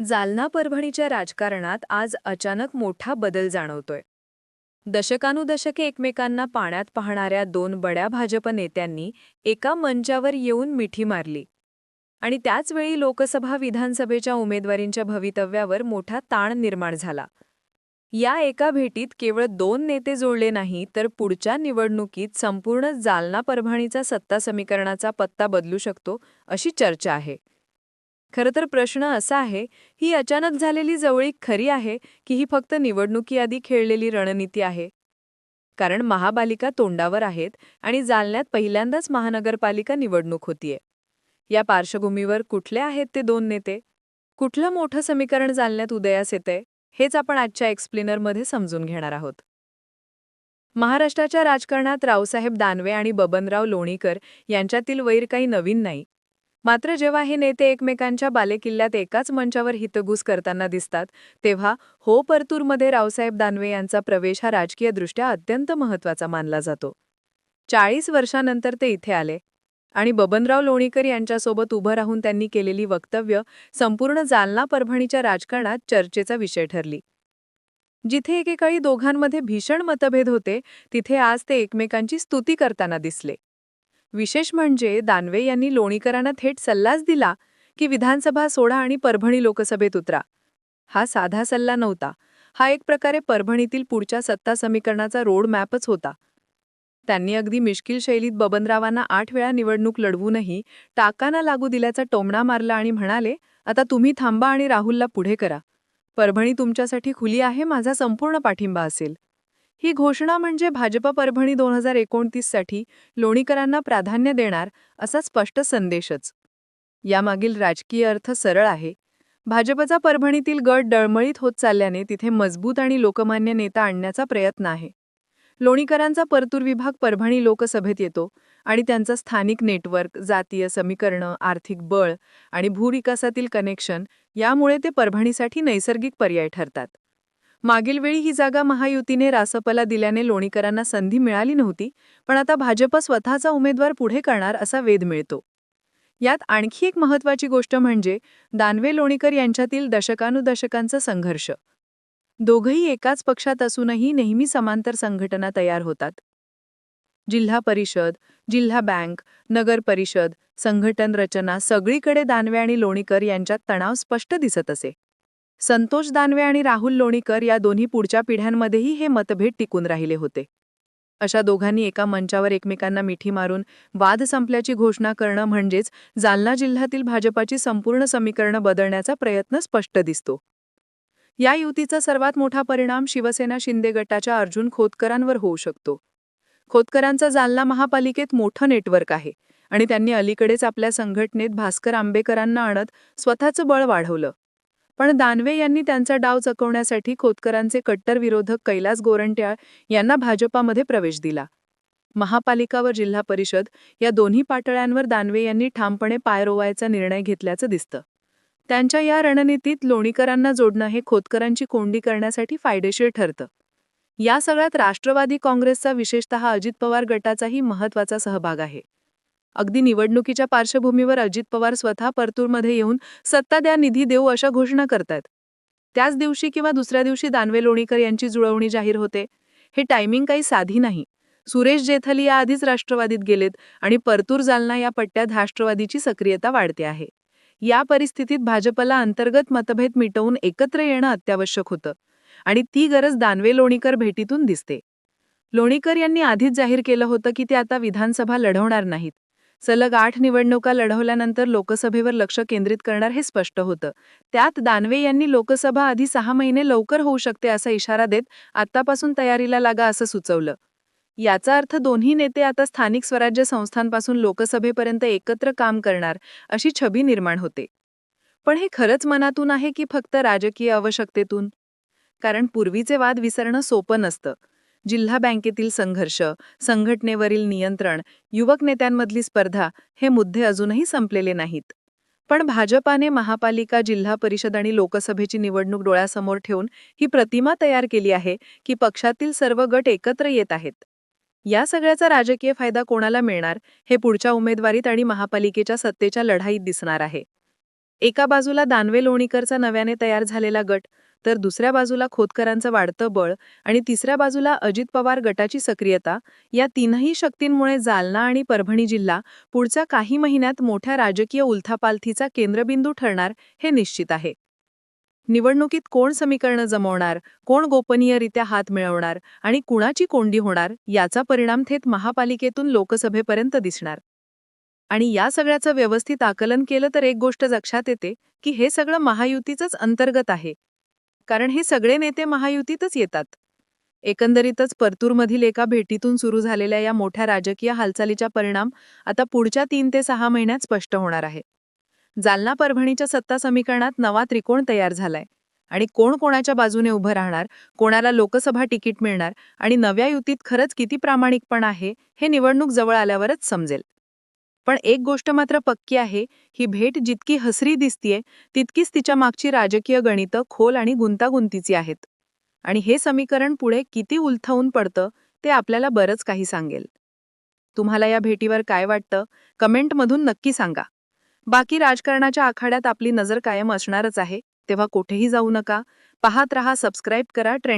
जालना परभणीच्या राजकारणात आज अचानक मोठा बदल जाणवतोय. दशकानुदशके एकमेकांना पाण्यात पाहणाऱ्या दोन बड्या भाजप नेत्यांनी एका मंचावर येऊन मिठी मारली. आणि त्याचवेळी लोकसभा विधानसभेच्या उमेदवारींच्या भवितव्यावर मोठा ताण निर्माण झाला. या एका भेटीत केवळ दोन नेते जोडले नाही तर पुढच्या निवडणुकीत संपूर्ण जालना परभणीचा सत्ता समीकरणाचा पत्ता बदलू शकतो अशी चर्चा आहे. खरं तर प्रश्न असा आहे ही अचानक झालेली जवळीक खरी आहे की ही फक्त निवडणुकीआधी खेळलेली रणनीती आहे? कारण महापालिका तोंडावर आहेत आणि जालन्यात पहिल्यांदाच महानगरपालिका निवडणूक होतीये. या पार्श्वभूमीवर कुठले आहेत ते दोन नेते? कुठलं मोठं समीकरण जालन्यात उदयास येतंय? हेच आपण आजच्या एक्सप्लेनरमध्ये समजून घेणार आहोत. महाराष्ट्राच्या राजकारणात रावसाहेब दानवे आणि बबनराव लोणीकर यांच्यातील वैर काही नवीन नाही. मात्र जेव्हा हे नेते एकमेकांच्या बालेकिल्ल्यात एकाच मंचावर हितगुज करताना दिसतात तेव्हा हो परतूरमध्ये रावसाहेब दानवे यांचा प्रवेश हा राजकीयदृष्ट्या अत्यंत महत्त्वाचा मानला जातो. चाळीस वर्षानंतर ते इथे आले आणि बबनराव लोणीकर यांच्यासोबत उभं राहून त्यांनी केलेली वक्तव्य संपूर्ण जालना परभणीच्या राजकारणात चर्चेचा विषय ठरली. जिथे एकेकाळी दोघांमध्ये भीषण मतभेद होते तिथे आज ते एकमेकांची स्तुती करताना दिसले. विशेष म्हणजे दानवे यांनी लोणीकरांना थेट सल्लाच दिला की विधानसभा सोडा आणि परभणी लोकसभेत उतरा. हा साधा सल्ला नव्हता. हा एक प्रकारे परभणीतील पुढच्या सत्ता समीकरणाचा रोड मॅपच होता. त्यांनी अगदी मिश्किल शैलीत बबनरावांना आठ वेळा निवडणूक लढवूनही टाकाना लागू दिल्याचा टोमणा मारला आणि म्हणाले आता तुम्ही थांबा आणि राहुलला पुढे करा. परभणी तुमच्यासाठी खुली आहे माझा संपूर्ण पाठिंबा असेल. ही घोषणा म्हणजे भाजप परभणी दोन हजार एकोणतीससाठी लोणीकरांना प्राधान्य देणार असा स्पष्ट संदेशच. यामागील राजकीय अर्थ सरळ आहे. भाजपचा परभणीतील गट डळमळीत होत चालल्याने तिथे मजबूत आणि लोकमान्य नेता आणण्याचा प्रयत्न आहे. लोणीकरांचा परतूर विभाग परभणी लोकसभेत येतो आणि त्यांचं स्थानिक नेटवर्क जातीय समीकरणं आर्थिक बळ आणि भूविकासातील कनेक्शन यामुळे ते परभणीसाठी नैसर्गिक पर्याय ठरतात. मागील वेळी ही जागा महायुतीने रासपला दिल्याने लोणीकरांना संधी मिळाली नव्हती पण आता भाजप स्वतःचा उमेदवार पुढे करणार असा वेध मिळतो. यात आणखी एक महत्वाची गोष्ट म्हणजे दानवे लोणीकर यांच्यातील दशकानुदशकांचा संघर्ष. दोघंही एकाच पक्षात असूनही नेहमी समांतर संघटना तयार होतात. जिल्हा परिषद जिल्हा बँक नगर परिषद संघटन रचना सगळीकडे दानवे आणि लोणीकर यांच्यात तणाव स्पष्ट दिसत असे. संतोष दानवे आणि राहुल लोणीकर या दोन्ही पुढच्या पिढ्यांमध्येही हे मतभेद टिकून राहिले होते. अशा दोघांनी एका मंचावर एकमेकांना मिठी मारून वाद संपल्याची घोषणा करणं म्हणजेच जालना जिल्ह्यातील भाजपाची संपूर्ण समीकरणं बदलण्याचा प्रयत्न स्पष्ट दिसतो. या युतीचा सर्वात मोठा परिणाम शिवसेना शिंदे गटाच्या अर्जुन खोतकरांवर होऊ शकतो. खोतकरांचं जालना महापालिकेत मोठं नेटवर्क आहे आणि त्यांनी अलीकडेच आपल्या संघटनेत भास्कर आंबेकरांना आणत स्वतःचं बळ वाढवलं. पण दानवे यांनी त्यांचा डाव चकवण्यासाठी खोतकरांचे कट्टर विरोधक कैलास गोरंट्याळ यांना भाजपामध्ये प्रवेश दिला. महापालिका व जिल्हा परिषद या दोन्ही पातळ्यांवर दानवे यांनी ठामपणे पाय रोवायचा निर्णय घेतल्याचं दिसतं. त्यांच्या या रणनीतीत लोणीकरांना जोडणं हे खोतकरांची कोंडी करण्यासाठी फायदेशीर ठरतं. या सगळ्यात राष्ट्रवादी काँग्रेसचा विशेषतः अजित पवार गटाचाही महत्त्वाचा सहभाग आहे. अगदी निवडणुकीच्या पार्श्वभूमीवर अजित पवार स्वतः परतूरमध्ये येऊन सत्ता द्या निधी देऊ अशा घोषणा करतात त्याच दिवशी किंवा दुसऱ्या दिवशी दानवे लोणीकर यांची जुळवणी जाहीर होते. हे टायमिंग काही साधी नाही. सुरेश जेथली याआधीच राष्ट्रवादीत गेलेत आणि परतूर जालना या पट्ट्यात राष्ट्रवादीची सक्रियता वाढते आहे. या परिस्थितीत भाजपला अंतर्गत मतभेद मिटवून एकत्र येणं अत्यावश्यक होतं आणि ती गरज दानवे लोणीकर भेटीतून दिसते. लोणीकर यांनी आधीच जाहीर केलं होतं की ते आता विधानसभा लढवणार नाहीत. सलग आठ निवडणुका लढवल्यानंतर लोकसभेवर लक्ष केंद्रित करणार हे स्पष्ट होतं. त्यात दानवे यांनी लोकसभा आधी सहा महिने लवकर होऊ शकते असा इशारा देत आतापासून तयारीला लागा असं सुचवलं. याचा अर्थ दोन्ही नेते आता स्थानिक स्वराज्य संस्थांपासून लोकसभेपर्यंत एकत्र काम करणार अशी छबी निर्माण होते. पण हे खरंच मनातून आहे की फक्त राजकीय आवश्यकतेतून? कारण पूर्वीचे वाद विसरणं सोपं नसतं. जिल्हा बँकेतील संघर्ष संघटनेवरील नियंत्रण युवक नेत्यांमधली स्पर्धा हे मुद्दे अजूनही संपलेले नाहीत. पण भाजपाने महापालिका जिल्हा परिषद आणि लोकसभेची निवडणूक डोळ्यासमोर ठेवून ही प्रतिमा तयार केली आहे की पक्षातील सर्व गट एकत्र येत आहेत. या सगळ्याचा राजकीय फायदा कोणाला मिळणार हे पुढच्या उमेदवारीत आणि महापालिकेच्या सत्तेच्या लढाईत दिसणार आहे. एका बाजूला दानवे लोणीकरचा नव्याने तयार झालेला गट तर दुसऱ्या बाजूला खोतकरांचं वाढतं बळ आणि तिसऱ्या बाजूला अजित पवार गटाची सक्रियता या तीनही शक्तींमुळे जालना आणि परभणी जिल्हा पुढच्या काही महिन्यात मोठ्या राजकीय उलथापालथीचा केंद्रबिंदू ठरणार हे निश्चित आहे. निवडणुकीत कोण समीकरणं जमवणार कोण गोपनीयरित्या हात मिळवणार आणि कुणाची कोंडी होणार याचा परिणाम थेट महापालिकेतून लोकसभेपर्यंत दिसणार. आणि या सगळ्याचं व्यवस्थित आकलन केलं तर एक गोष्ट लक्षात येते की हे सगळं महायुतीचंच अंतर्गत आहे. कारण हे सगळे नेते महायुतीतच येतात. एकंदरीतच परतूरमधील एका भेटीतून सुरू झालेल्या या मोठ्या राजकीय हालचालीचा परिणाम आता पुढच्या तीन ते सहा महिन्यात स्पष्ट होणार आहे. जालना परभणीच्या सत्ता समीकरणात नवा त्रिकोण तयार झालाय. आणि कोण कोणाच्या बाजूने उभं राहणार कोणाला लोकसभा तिकीट मिळणार आणि नव्या युतीत खरंच किती प्रामाणिकपण आहे हे निवडणूक जवळ आल्यावरच समजेल. पण एक गोष्ट मात्र पक्की आहे ही भेट जितकी हसरी दिसतीये तितकीच तिच्या मागची राजकीय गणितं खोल आणि गुंतागुंतीची आहेत. आणि हे समीकरण पुढे किती उलथवून पडतं ते आपल्याला बरंच काही सांगेल. तुम्हाला या भेटीवर काय वाटतं कमेंटमधून नक्की सांगा. बाकी राजकारणाच्या आखाड्यात आपली नजर कायम असणारच आहे तेव्हा कुठेही जाऊ नका पाहत रहा सबस्क्राईब करा ट्रेंडिंग